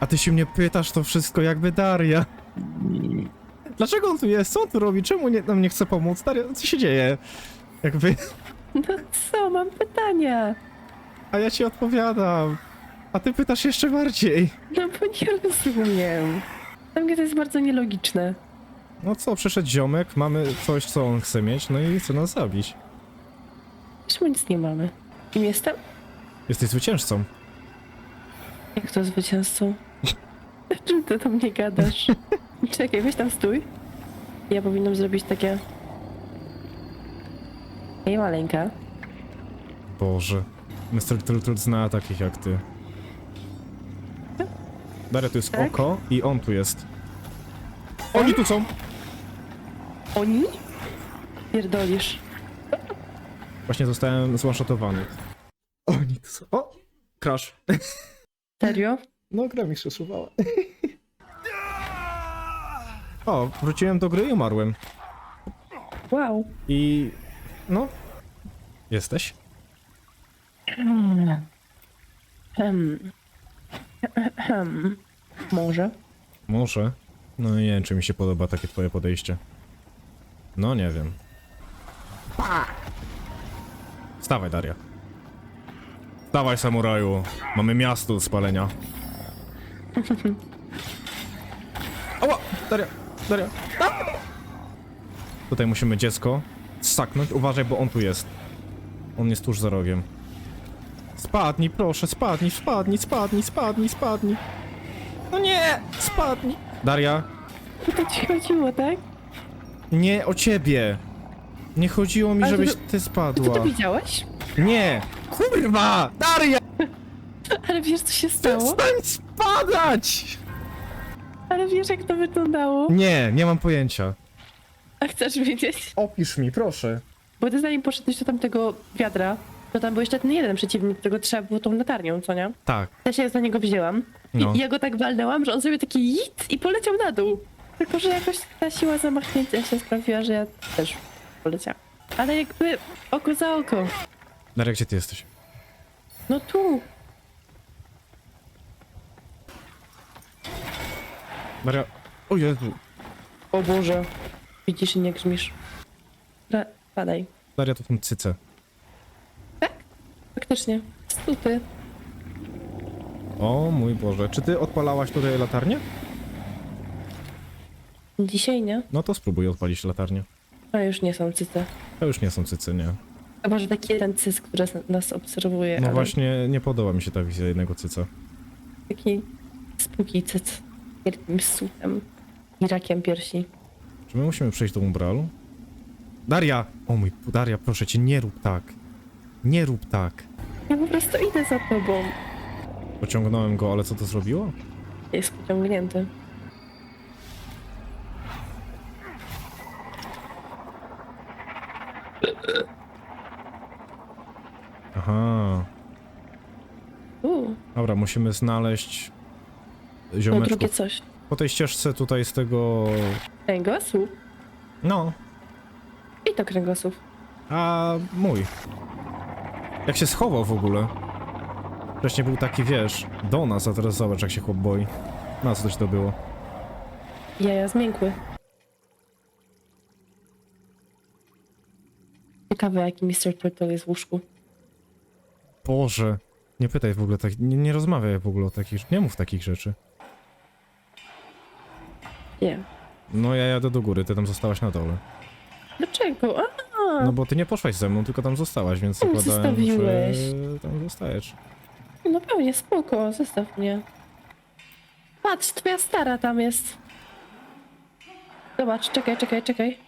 A ty się mnie pytasz to wszystko jakby Daria. Dlaczego on tu jest? Co on tu robi? Czemu nie, nam nie chce pomóc? Daria, co się dzieje? Jakby... No co, mam pytania. A ja ci odpowiadam. A ty pytasz jeszcze bardziej. No bo nie rozumiem. Dla mnie to jest bardzo nielogiczne. No co, przyszedł ziomek, mamy coś, co on chce mieć, no i chce nas zabić. My nic nie mamy. Kim jestem? Jesteś zwycięzcą. Jak to zwycięzcą? Czym ty do mnie gadasz? Czekaj, weź tam stój. Ja powinnam zrobić takie... Ej, maleńka. Boże. Mr. Turtle zna takich jak ty. Daria, tu jest Tak? oko i on tu jest. Oni tu są! Oni? Pierdolisz. Właśnie zostałem złaszotowany. Oni tu są. O! Crash. Serio? No, gra mi się przesuwała. O, wróciłem do gry i umarłem. Wow. I... no... Jesteś? Hmm. Hmm. Hmm. Może. Może. No nie wiem, czy mi się podoba takie twoje podejście. No nie wiem. Stawaj, Daria. Stawaj, samuraju. Mamy miasto do spalenia. Ała! Daria! Daria! Tutaj musimy dziecko ssaknąć. Uważaj, bo on tu jest. On jest tuż za rogiem. Spadnij, proszę, spadnij, spadnij, spadnij, spadnij, spadnij. No nie! Spadnij! Daria, O to ci chodziło, tak? nie o ciebie! Nie chodziło mi, Ale żebyś to- ty Ty spadła. to widziałeś? Nie! Kurwa! Daria! Ale wiesz, co się stało? Przestań spadać! Ale wiesz, jak to wyglądało? Nie, nie mam pojęcia. A chcesz wiedzieć? Opisz mi, proszę. Bo ty zanim poszedłeś do tamtego wiadra, to tam był jeszcze ten jeden przeciwnik, którego trzeba było tą latarnią, co nie? Tak, Ja się za niego wzięłam No. i ja go tak walnęłam, że on sobie taki jit i poleciał na dół. Tylko, że jakoś ta siła zamachnięcia się sprawiła, że ja też poleciałam. Ale jakby oko za oko. Daria, gdzie ty jesteś? No tu. Daria... O Jezu. O Boże. Widzisz i nie grzmisz. Ra padaj. Daria, to tą cycę. Faktycznie. Stuty. O mój Boże. Czy ty odpalałaś tutaj latarnię? Dzisiaj nie. No to spróbuj odpalić latarnię. A już nie są cyce. To już nie są cycy, nie. A może taki jeden cyc, który nas obserwuje, No ale właśnie, nie podoba mi się ta wizja jednego cyca. taki spooky cyc. Wielkim sutem i rakiem piersi. Czy my musimy przejść do umbralu? Daria! O mój... Daria, proszę cię, nie rób tak. Nie rób tak. Ja po prostu idę za tobą. Pociągnąłem go, ale co to zrobiło? Jest pociągnięty. Aha. Uuu, Dobra, musimy znaleźć to drugie ziomeczków. coś. Po tej ścieżce tutaj z tego... Kręgosłup. No, I to kręgosłup. a mój. Jak się schował w ogóle. Wcześniej był taki, wiesz, do nas, a teraz zobacz jak się chłop boi. Na co coś to było? Jaja zmiękły. Ciekawe, jaki Mr. Turtle jest w łóżku. Boże. Nie pytaj w ogóle tak, nie, nie rozmawiaj w ogóle o takich, nie mów takich rzeczy. Nie. No ja jadę do góry, ty tam zostałaś na dole. Dlaczego? A, No bo ty nie poszłaś ze mną, tylko tam zostałaś, więc Tam zakładałem, zostawiłeś. że tam zostajesz. no pewnie, spoko, zostaw mnie. Patrz, twoja stara tam jest. Zobacz, czekaj, czekaj, czekaj.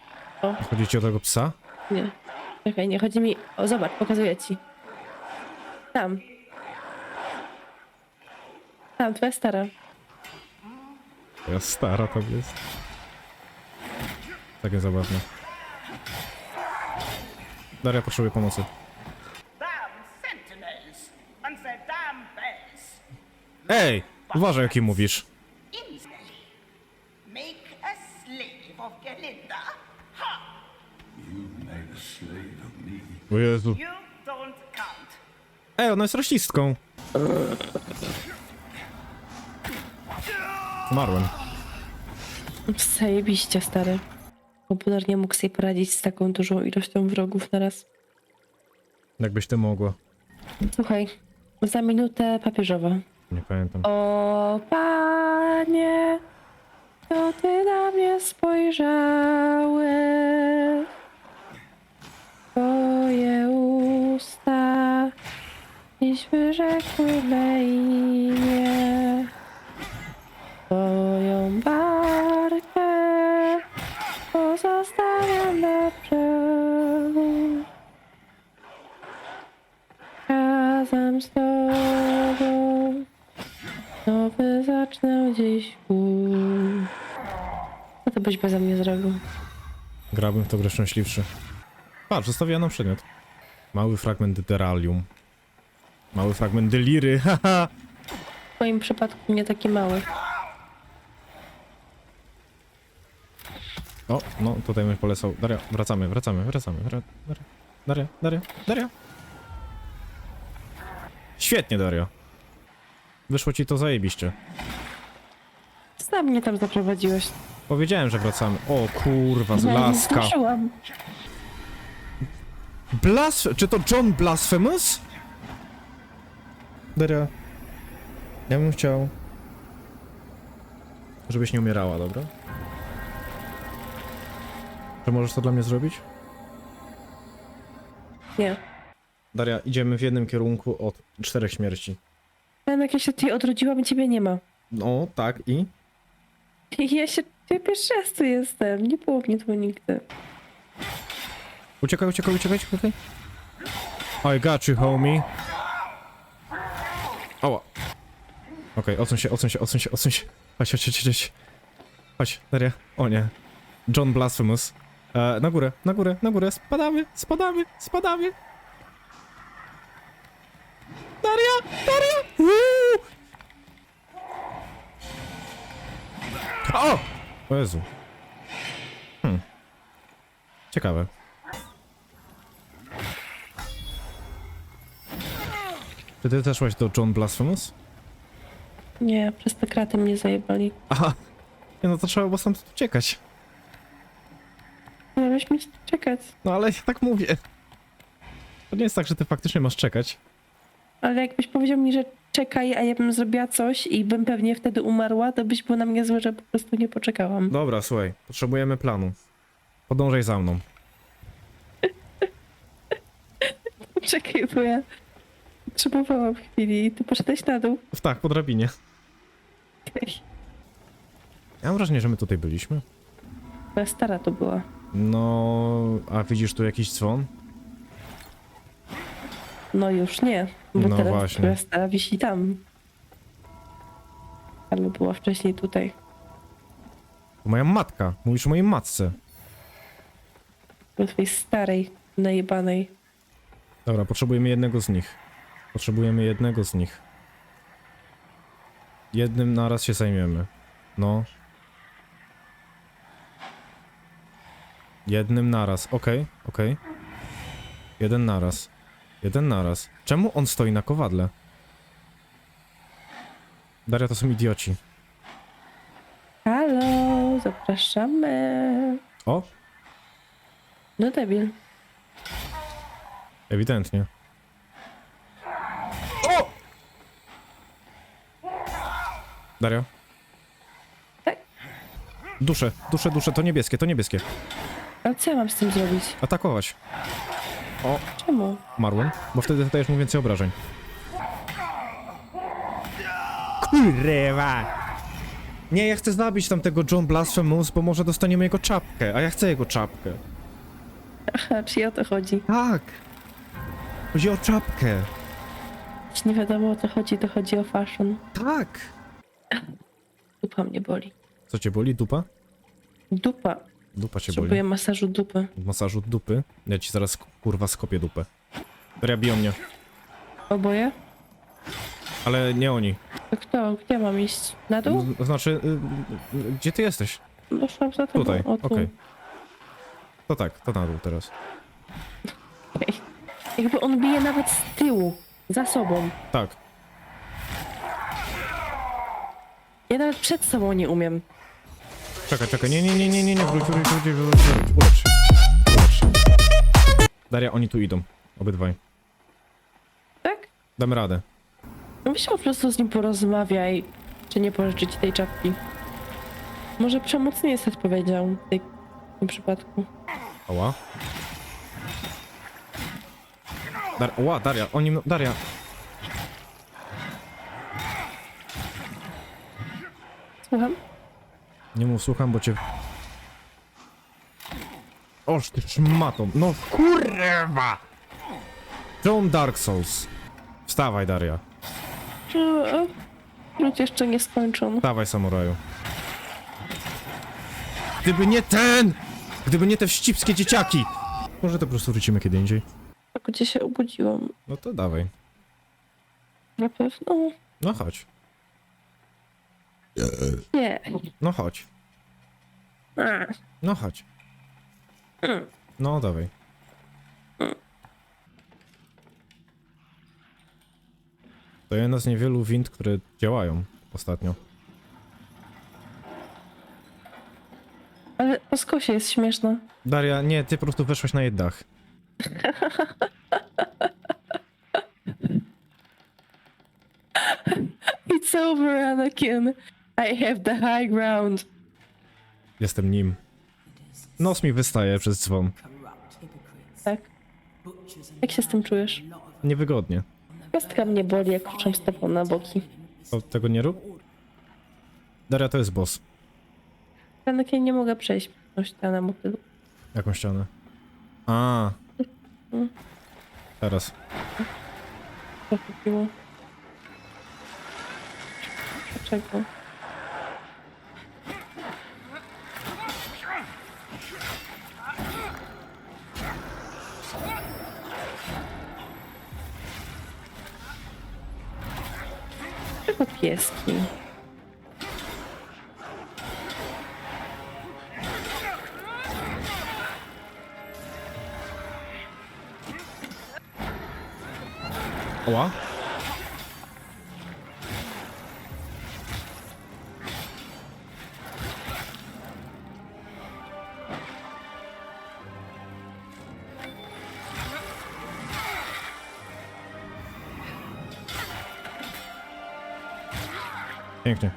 Chodzi ci o tego psa? Nie. Czekaj, nie, chodzi mi... O, zobacz, pokazuję ci. Tam. Tam, twoja stara. Ja stara tam jest. Takie zabawne. Daria potrzebuje pomocy. Ej! Uważaj, jaki mówisz. O Jezu. You don't count. Ej, ona jest rasistką. Umarłem. Zajebiście, stary. Komputer nie mógł sobie poradzić z taką dużą ilością wrogów naraz. Jakbyś ty mogła. Słuchaj, za minutę papieżowa. Nie pamiętam. O panie, to ty na mnie spojrzałeś. Twoje usta dziś wyrzekły me dziś bój. Co to byś beze mnie zrobił? Grałbym w to grę szczęśliwszy. Patrz, zostawiłem nam przedmiot. Mały fragment deralium. Mały fragment deliry, haha. W twoim przypadku nie taki mały. O, no tutaj bym polecał. Daria, wracamy, wracamy, wracamy. Wra- Daria, Daria, Daria, Daria. Świetnie, Daria. Wyszło ci to zajebiście. Sam mnie tam zaprowadziłeś. Powiedziałem, że wracamy. O kurwa, z laska. zdążyłam. Blas... Czy to John Blasphemous? Daria. Ja bym chciał... Żebyś nie umierała, dobra? Czy możesz to dla mnie zrobić? Nie. Daria, idziemy w jednym kierunku od czterech śmierci. Ten jak ja się tutaj odrodziłam, ciebie nie ma. No, tak i? Ja się ja pierwszy raz tu jestem. Nie było mnie tu nigdy. Uciekaj, uciekaj, uciekaj, uciekaj. I got you, homie. Oła. Okej, odsuń się, odsuń się, odsuń się, odsuń się. Chodź, chodź, chodź, chodź. Chodź, Daria. O nie. John Blasphemous. E, na górę, na górę, na górę. Spadamy, spadamy, spadamy. Daria, Daria! O! O Jezu. Hmm. Ciekawe. Czy ty też do John Blasphemous? Nie, przez te kraty mnie zajebali. Aha. Nie no to trzeba było stąd uciekać. Miałeś mi czekać. No ale ja tak mówię. To nie jest tak, że ty faktycznie masz czekać. Ale jakbyś powiedział mi, że czekaj, a ja bym zrobiła coś i bym pewnie wtedy umarła, to byś był na mnie zły, że po prostu nie poczekałam. Dobra, słuchaj. Potrzebujemy planu. Podążaj za mną. Czekaj, bo ja potrzebowałam chwili i ty poszedłeś na dół. Tak, po drabinie. Ja mam wrażenie, że my tutaj byliśmy. Moja stara to była. No, a widzisz tu jakiś dzwon? No już nie, bo No teraz właśnie. moja stara wisi tam. Ale była wcześniej tutaj. To moja matka. Mówisz o mojej matce. Do twojej starej, najebanej. Dobra, potrzebujemy jednego z nich. Potrzebujemy jednego z nich. Jednym naraz się zajmiemy. No. Jednym naraz. Okej, okej. Jeden naraz. Jeden naraz. Czemu on stoi na kowadle? Daria, to są idioci. Halo, zapraszamy. O, No debil. ewidentnie. O! Daria? Tak? Dusze, dusze, dusze, to niebieskie, to niebieskie. A co ja mam z tym zrobić? Atakować. Czemu? Umarłem, bo wtedy dajesz mu więcej obrażeń. Kurwa! Nie, ja chcę zabić tamtego John Blasphemous, bo może dostaniemy jego czapkę, a ja chcę jego czapkę. Aha, czy o to chodzi? Tak! Chodzi o czapkę. Jeśli nie wiadomo o co chodzi, to chodzi o fashion. Tak! Dupa mnie boli. Co cię boli? Dupa? Dupa. Dupa cię Potrzebuję boli. masażu dupy. Masażu dupy? Ja ci zaraz kurwa skopię dupę. Biją mnie. Oboje? Ale nie oni. To kto? Gdzie mam iść? Na dół? Z- Znaczy, y, y, y, gdzie ty jesteś? No szłam za tobą. Tutaj, O, tu. okej. To tak, to na dół teraz. Jakby on bije nawet z tyłu. Za sobą. Tak. Ja nawet przed sobą nie umiem. Czekaj, czekaj, nie, nie, nie, nie, nie, nie, wróć, wróć, wróć, wróć, wróć, ulecz. Ulecz. Daria, oni tu idą. Obydwaj. Tak? Damy radę. No Weź po prostu z nim porozmawiaj, czy nie pożyczy ci tej czapki. Może przemoc nie jest odpowiedzią w tej- w tym przypadku. Ała. Dar Ła, Daria, oni... Daria. Słucham? Nie mów, słucham, bo cię... Oż ty szmatą. No kurwa! John Dark Souls. Wstawaj, Daria. Wróć jeszcze nie skończon. Wstawaj, samuraju. Gdyby nie ten! Gdyby nie te wścibskie dzieciaki! Może to po prostu wrócimy kiedy indziej. Tak gdzie się obudziłam. No to dawaj. Na pewno. No chodź. Nie. No chodź. No chodź. No dawaj. To jedna z niewielu wind, które działają ostatnio. Ale po skosie jest śmieszna. Daria, nie, ty po prostu weszłaś na jej dach. It's over, Anakin. I have the high ground. Jestem nim. Nos mi wystaje przez dzwon. Tak. Jak się z tym czujesz? Niewygodnie. Kostka mnie boli, jak ruszam z tobą na boki. To tego nie rób? Daria, to jest boss. Anakin nie mogę przejść tą ścianę motylu. Jaką ścianę? A. Teraz. Dlaczego? Pieski? Oła? Pięknie.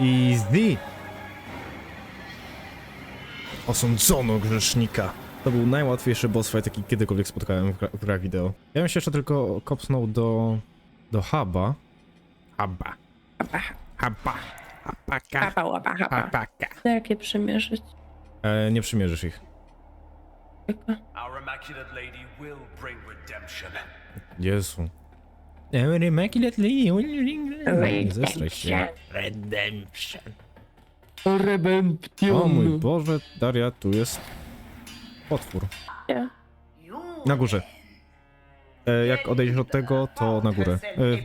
Easy. Osądzono grzesznika. To był najłatwiejszy boss fight, jaki kiedykolwiek spotkałem w, gra w grach wideo. Ja bym się jeszcze tylko kopsnął do... do huba. Huba. Huba. Hubaka. Hapa, łapa, hapa. Hubaka. Jak je przymierzyć? E, nie przymierzysz ich. Our Immaculate Lady will bring redemption. Jezu. Zestraj się. Redemption. O mój Boże, Daria, tu jest potwór. Nie. Na górze. E, jak odejdziesz od tego, to na górę.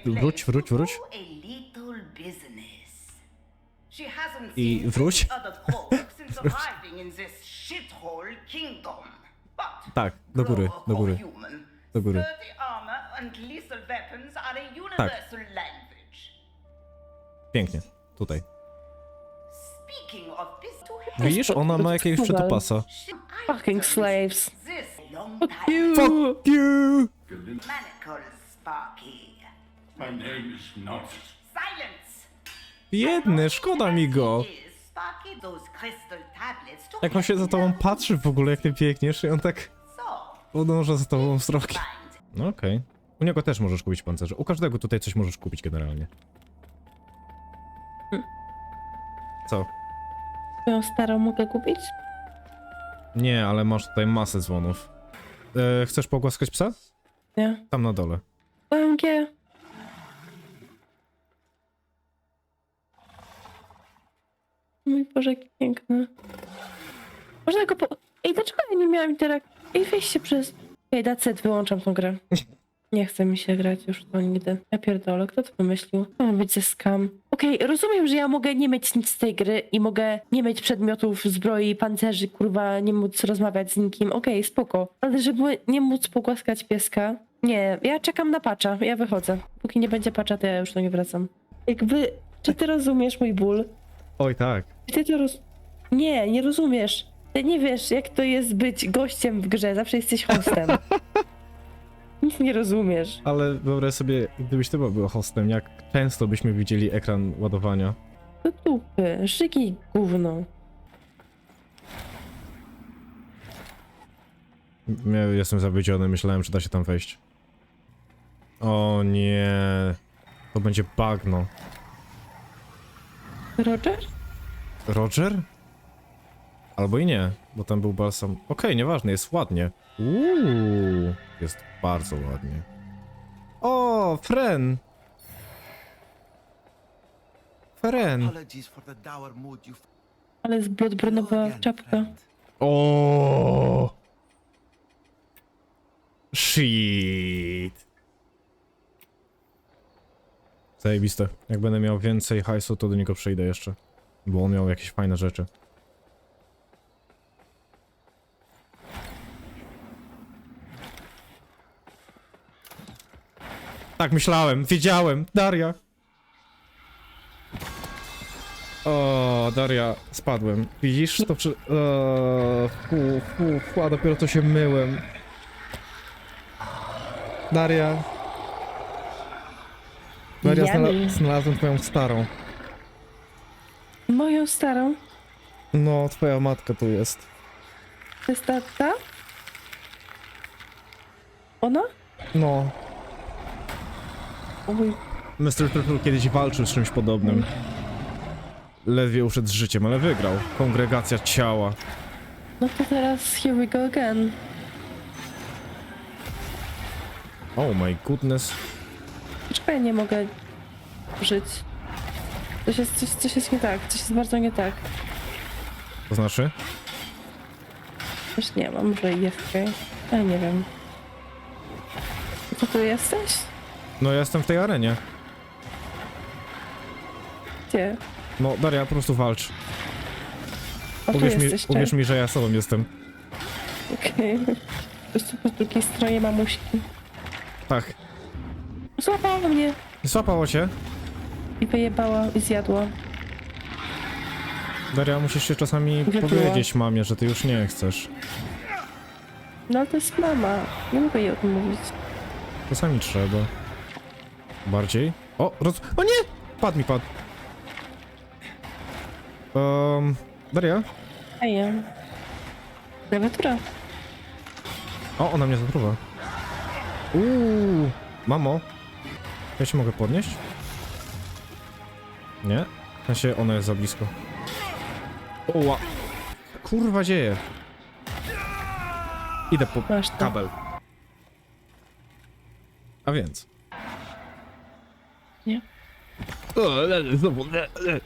E, wróć, wróć, wróć. I seen wróć. in this shithole kingdom. But Tak, do góry, do góry. human. Do góry. Sturdy armor and lethal weapons are a universal language. Pięknie. Tutaj. Speaking of business, to Widzisz, ona ma jakiegoś przetopasa. Fucking slaves. This long Fuck time you. Fuck you! manacles, Sparky. My name is not. Silence. Biedny, szkoda mi go. Is Jak on się za tobą patrzy w ogóle, jak ty biegniesz i on tak So, podąża za tobą wzrokiem. No okej. U niego też możesz kupić pancerze. U każdego tutaj coś możesz kupić generalnie. Co? Twoją starą mogę kupić? Nie, ale masz tutaj masę dzwonów. E, chcesz pogłaskać psa? Nie. Tam na dole. OMG. Mój Boże, jaki piękny. Można go po... Ej, dlaczego ja nie miałam interak... Ej, weź się przez... Ej, that's it, wyłączam tą grę. Nie chce mi się grać już to nigdy. Ja pierdolę, kto to wymyślił? To ma być ze skam. Okej, rozumiem, że ja mogę nie mieć nic z tej gry i mogę nie mieć przedmiotów, zbroi, pancerzy, kurwa, nie móc rozmawiać z nikim. Okej, spoko. Ale żeby nie móc pogłaskać pieska... Nie, ja czekam na patcha, ja wychodzę. Póki nie będzie patcha, to ja już do nie wracam. Jakby, czy ty rozumiesz mój ból? Oj tak. Ty to roz... Nie, nie rozumiesz. Ty nie wiesz, jak to jest być gościem w grze. Zawsze jesteś hostem. Nic nie rozumiesz. Ale wyobraź sobie, gdybyś ty był hostem, jak często byśmy widzieli ekran ładowania. Do dupy, szyki gówno. Ja jestem zawiedziony, myślałem, że da się tam wejść. O nie. To będzie bagno. Roger? Roger? Albo i nie, bo tam był balsam. Okej, nieważne, jest ładnie. Uuu, jest bardzo ładnie. O, Fren! Fren! Apologies for the dour mood you Ale jest bloodburnowa again, czapka. friend. O! Shit! Zajebiste. Jak będę miał więcej hajsu, to do niego przyjdę jeszcze. Bo on miał jakieś fajne rzeczy. Tak myślałem, wiedziałem, Daria. O, Daria, spadłem. Widzisz? To przy... Eee, fu, fu, fu, a dopiero to się myłem. Daria. Daria, znala znalazłem twoją starą. Moją starą. No, twoja matka tu jest. To jest ta, ta? Ona? No. Oj, Mr. Turtle kiedyś walczył z czymś podobnym. Ledwie uszedł z życiem, ale wygrał. Kongregacja ciała. no to teraz here we go again. Oh my goodness. Dlaczego ja nie mogę żyć? Coś jest, coś, coś jest nie tak, coś jest bardzo nie tak. To znaczy? Już nie mam, może jest okej. Ja nie wiem. Co tu jesteś? No ja jestem w tej arenie. Gdzie? No, Daria, po prostu walcz. O, tu Uwierz mi, jesteś, uwierz mi, że ja sobą jestem. Okej. Po prostu po drugiej stronie mamuśki. Tak. Złapała mnie Złapało cię. i wyjebała i zjadła. Daria, musisz się czasami powiedzieć mamie, że ty już nie chcesz. No ale to jest mama. Nie mogę jej odmówić. Czasami trzeba. Bardziej. O, roz... O nie! Padł mi, padł. Um, Daria? Ej, ja. Klawiatura. O, ona mnie zatruwa. Uuu, mamo. Ja się mogę podnieść? Nie? W sensie ona jest za blisko. Oła. Kurwa dzieje. Idę po Masz to. kabel. A więc. Nie. O, le- Znowu. le- le.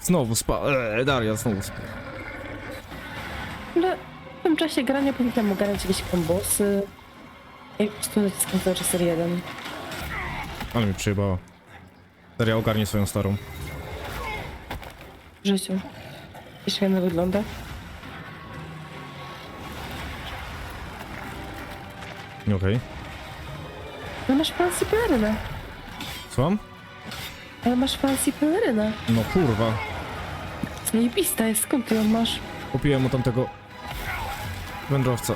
Znowu spa. e, Daria znowu spa. Ale w tym czasie grania powinnam ogarniać jakieś kombosy. I po prostu naciskam cały czas R1. Ale mi przyjebała. Daria ogarnie swoją starą. w życiu. Jak ona wygląda? Okej. Ale masz fancy pelerynę. Słucham? Ale masz fancy pelerynę. No kurwa. Zajebista jest, skąd ty ją masz? Kupiłem mu tamtego wędrowca.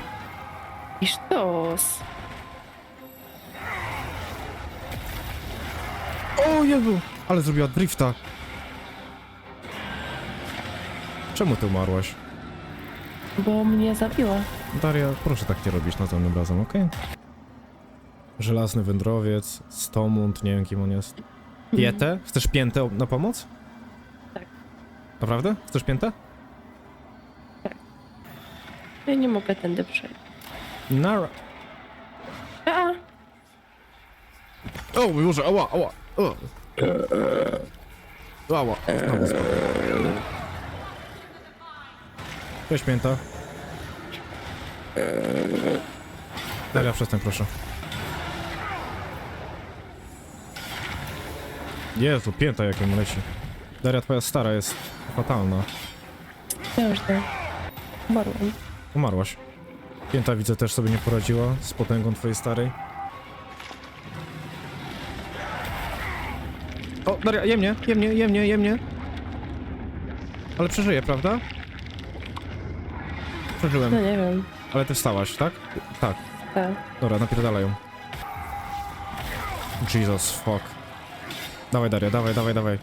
I sztos. O Jezu! Ale zrobiła drifta. Czemu ty umarłaś? Bo mnie zabiła. Daria, proszę tak nie robić następnym razem, okej? Żelazny wędrowiec, Stomund, nie wiem kim on jest. Pietę? Chcesz piętę o- na pomoc? Tak. Naprawdę? Chcesz piętę? Ja nie mogę tędy przejść. Nara. A, O, Boże, ała, ała. O. Ała. Znowu spadłem. Cześć, pięta. Daria, przestań proszę. Jezu, pięta jakie mu leci. Daria, twoja stara jest fatalna. Księżna. Umarłam. Umarłaś. Pięta widzę też sobie nie poradziła z potęgą twojej starej. O, Daria, je mnie, je mnie, je mnie, je mnie. Ale przeżyję, prawda? Przeżyłem, No nie wiem. ale ty wstałaś, tak? Tak. Tak. Dobra, napierdalają. Jesus, fuck. Dawaj Daria, dawaj, dawaj, dawaj.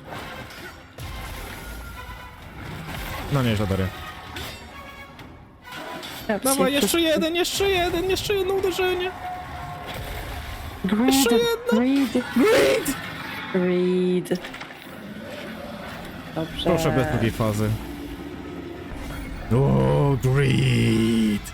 No nieźle Daria. Ja Dawaj, jeszcze jeden, jeszcze jeden, jeszcze jedno uderzenie. Greed. Jeszcze jedno. Greed. Great! Greed. Dobrze. Proszę bez drugiej fazy. O, great!